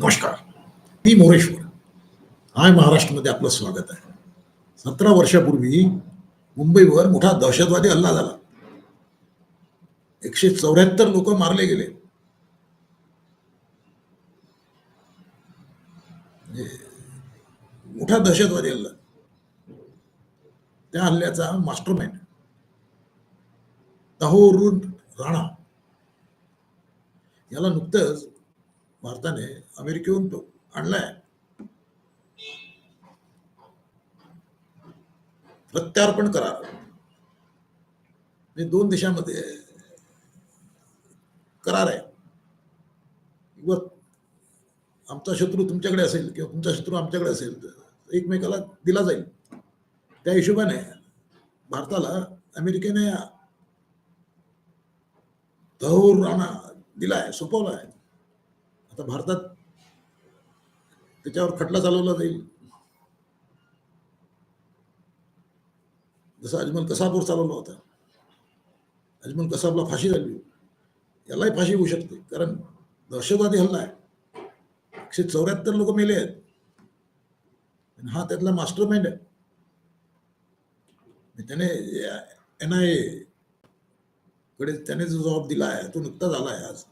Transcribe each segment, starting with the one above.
नमस्कार. मी मोरेश्वर. हाय महाराष्ट्रामध्ये आपलं स्वागत आहे. सतरा वर्षापूर्वी मुंबईवर मोठा दहशतवादी हल्ला झाला. एकशे चौऱ्याहत्तर लोक मारले गेले. म्हणजे मोठा दहशतवादी हल्ला. त्या हल्ल्याचा मास्टर माइंड ताहोरून राणा. याला नुकतंच भारताने अमेरिकेहून तो आणलाय. प्रत्यार्पण करार. म्हणजे दोन देशांमध्ये करार आहे. व आमचा शत्रू तुमच्याकडे असेल किंवा तुमचा शत्रू आमच्याकडे असेल तर एकमेकाला दिला जाईल. त्या हिशोबाने भारताला अमेरिकेने तहूर राणा दिलाय सोपवला आहे आता भारतात त्याच्यावर खटला चालवला जाईल. जसं अजमल कसाबवर चालवला होता. अजमल कसाबला फाशी झाली. यालाही फाशी होऊ शकते. कारण दहशतवादी हल्ला आहे. एकशे चौऱ्याहत्तर लोक मेले आहेत. आणि हा त्यातला मास्टर माइंड आहे त्याने एन आयकडे त्याने जो जबाब दिला आहे तो नुकताच आला आहे आज.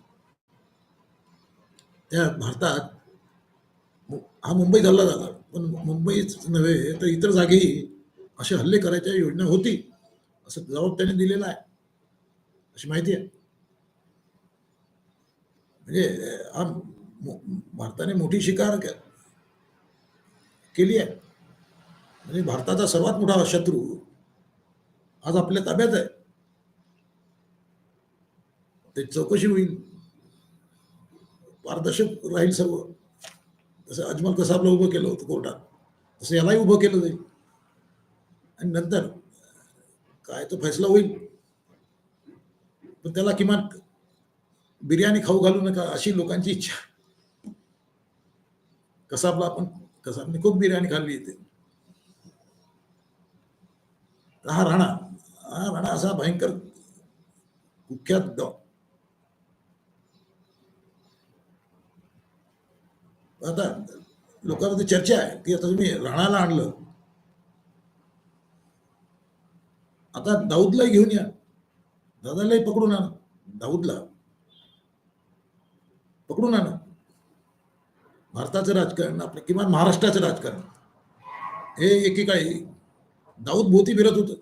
त्या भारतात मु- हा मुंबईत हल्ला झाला पण मुंबईच नव्हे तर इतर जागेही असे हल्ले करायच्या योजना होती असं जबाब त्याने दिलेला आहे. अशी माहिती आहे. म्हणजे हा भारताने मोठी शिकार केली आहे. म्हणजे भारताचा सर्वात मोठा शत्रू आज आपल्या ताब्यात आहे. ते चौकशी होईल. पारदर्शक राहील सर्व. तसं अजमल कसाबला उभं केलं होतं कोर्टात तसं यालाही उभं केलं जाईल. आणि नंतर काय तो फैसला होईल? पण त्याला किमान बिर्याणी खाऊ घालू नका अशी लोकांची इच्छा. कसाबला आपण कसाबने खूप बिर्याणी खाल्ली इथे. हा राणा हा राणा असा भयंकर कुख्यात आता लोकांमध्ये चर्चा आहे की आता तुम्ही राणाला आणलं. आता दाऊदला घेऊन या. दादालाही पकडून आणा. दाऊदला. पकडून आणा. भारताचं राजकारण आपलं किमान महाराष्ट्राचं राजकारण. हे एकेकाळी दाऊद भोवती फिरत होतं.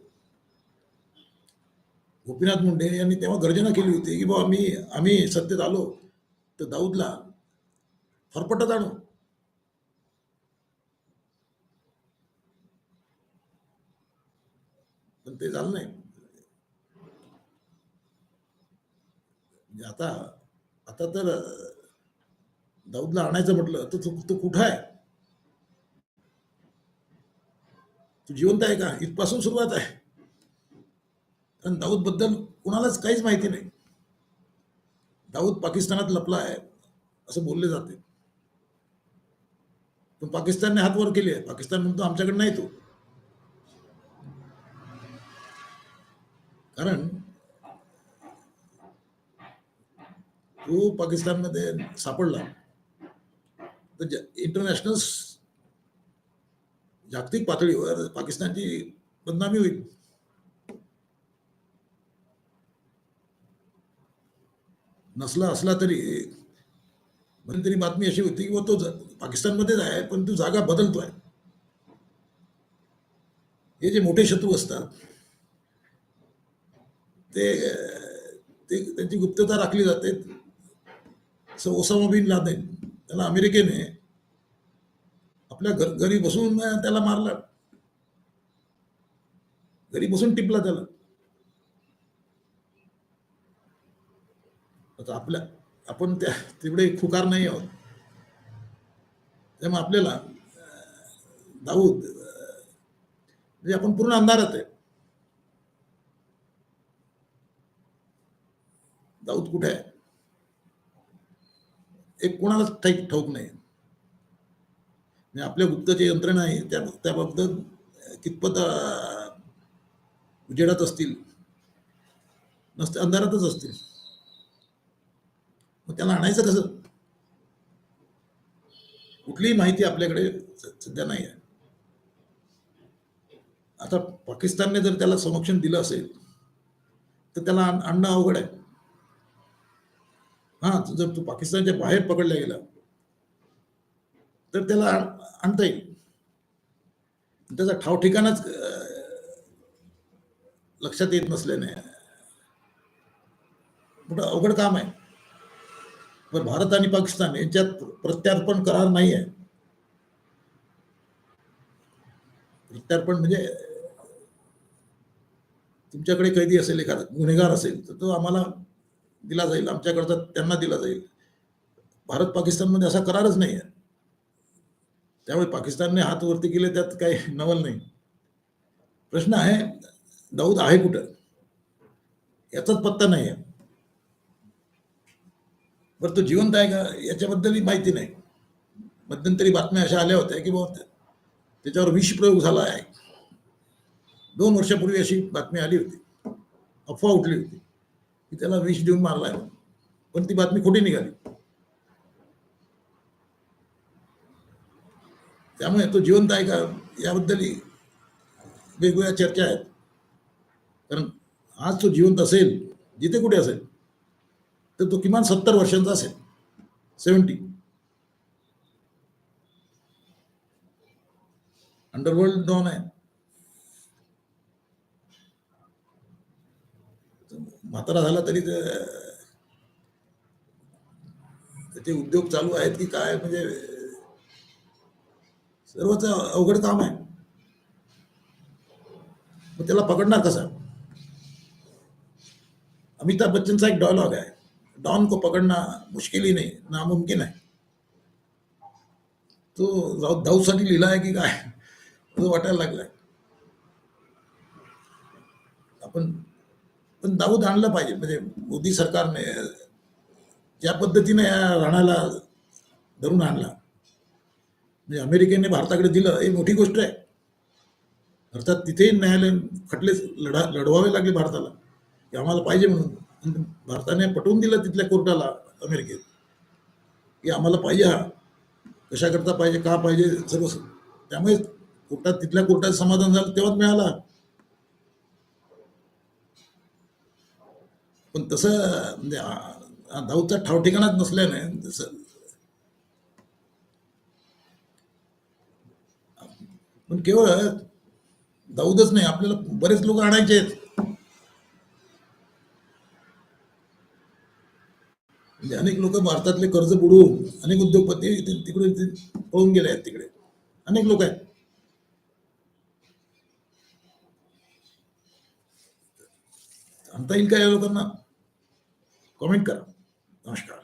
गोपीनाथ मुंडे यांनी तेव्हा गर्जना केली होती की बाबा मी आम्ही सत्तेत आलो तर दाऊदला फरफटत आणू पण ते झालं नाही म्हणजे आता आता तर दाऊदला आणायचं म्हटलं तर तू कुठं आहे तू जिवंत आहे का इथपासून सुरुवात आहे कारण दाऊदबद्दल कुणालाच काहीच माहिती नाही दाऊद पाकिस्तानात लपला आहे असं बोलले जाते पण पाकिस्तानने हात वर केले. पाकिस्तान म्हणतो आमच्याकडे नाही तो. कारण तो पाकिस्तानमध्ये सापडला. तर इंटरनॅशनल जागतिक पातळीवर पाकिस्तानची बदनामी होईल. नसला असला तरी तरी बातमी अशी होती की तो पाकिस्तानमध्येच आहे पण तो जागा बदलतोय. हे जे मोठे शत्रू असतात ते ते त्यांची गुप्तता राखली जाते. जसं ओसामा बिन लादेन त्याला अमेरिकेने आपल्या घर घरी बसून त्याला मारला. घरी बसून टिपला त्याला. आता आपल्या आपण त्या तेवढे खुकार नाही आहोत. त्यामुळे आपल्याला दाऊद म्हणजे आपण पूर्ण अंधारात आहे. दाऊद कुठे आहे? एक कोणालाच ठाईक ठाऊक नाही. म्हणजे आपल्या गुप्तची यंत्रणा आहे त्या त्याबाबत कितपत उजेडात असतील? नसते अंधारातच असतील. मग त्याला आणायचं कसं? कुठलीही माहिती आपल्याकडे सध्या नाही आहे. आता पाकिस्तानने जर त्याला संरक्षण दिलं असेल तर त्याला आण- आणणं अवघड आहे. हा जर तो पाकिस्तानच्या बाहेर पकडला गेला तर त्याला आण- आणता येईल. त्याचा ठाव ठिकाणच लक्षात येत नसल्याने मोठं अवघड काम आहे. पण भारत आणि पाकिस्तान यांच्यात प्रत्यार्पण करार नाही आहे प्रत्यार्पण म्हणजे तुमच्याकडे कैदी असेल एखादा गुन्हेगार असेल तर तो आम्हाला दिला जाईल आमच्याकडचा त्यांना दिला जाईल. भारत पाकिस्तानमध्ये असा करारच नाही आहे त्यामुळे पाकिस्तानने हात वरती केले त्यात काही नवल नाही. प्रश्न आहे दाऊद आहे कुठं? याचाच पत्ता नाही आहे बरं तो जिवंत आहे का? याच्याबद्दलही माहिती नाही. मध्यंतरी बातम्या अशा आल्या होत्या की बाबा त्याच्यावर विषप्रयोग झाला आहे. दोन वर्षापूर्वी अशी बातमी आली होती. अफवा उठली होती. की त्याला विष देऊन मारला आहे. पण ती बातमी खोटी निघाली. त्यामुळे तो जिवंत आहे का? याबद्दलही वेगवेगळ्या चर्चा आहेत. कारण आज तो जिवंत असेल जिथे कुठे असेल तर तो किमान सत्तर वर्षांचा असेल. सेवन्टी अंडरवर्ल्ड डॉन आहे. म्हातारा झाला तरी त्याचे उद्योग चालू आहेत की काय म्हणजे सर्वच अवघड काम आहे. मग त्याला पकडणार कसा? अमिताभ बच्चनचा एक डायलॉग आहे. डॉन को पकडना मुश्किल ही नाही नामुमकिन आहे तो जाऊ दाऊसाठी लिहिला आहे की काय? तो वाटायला लागलाय आपण पण दाऊद आणलं पाहिजे म्हणजे मोदी सरकारने ज्या पद्धतीने या राणाला धरून आणला म्हणजे अमेरिकेने भारताकडे दिलं ही मोठी गोष्ट आहे. अर्थात तिथेही न्यायालय खटले लढा लढवावे लागले भारताला. की आम्हाला पाहिजे म्हणून. भारताने पटवून दिलं तिथल्या कोर्टाला अमेरिकेत. की आम्हाला पाहिजे हा. कशाकरता पाहिजे का पाहिजे सर्व त्यामुळे कोर्टात तिथल्या कोर्टात समाधान झालं तेव्हाच मिळाला. पण तसं म्हणजे दाऊदचा ठाव ठिकाणाच नसल्याने तसं पण केवळ दाऊदच नाही आपल्याला बरेच लोक आणायचे आहेत म्हणजे अनेक लोक भारतातले कर्ज बुडवून अनेक उद्योगपती तिकडे पळून गेले आहेत तिकडे. अनेक लोक आहेत. आणता येईल का या लोकांना? कमेंट करा. नमस्कार.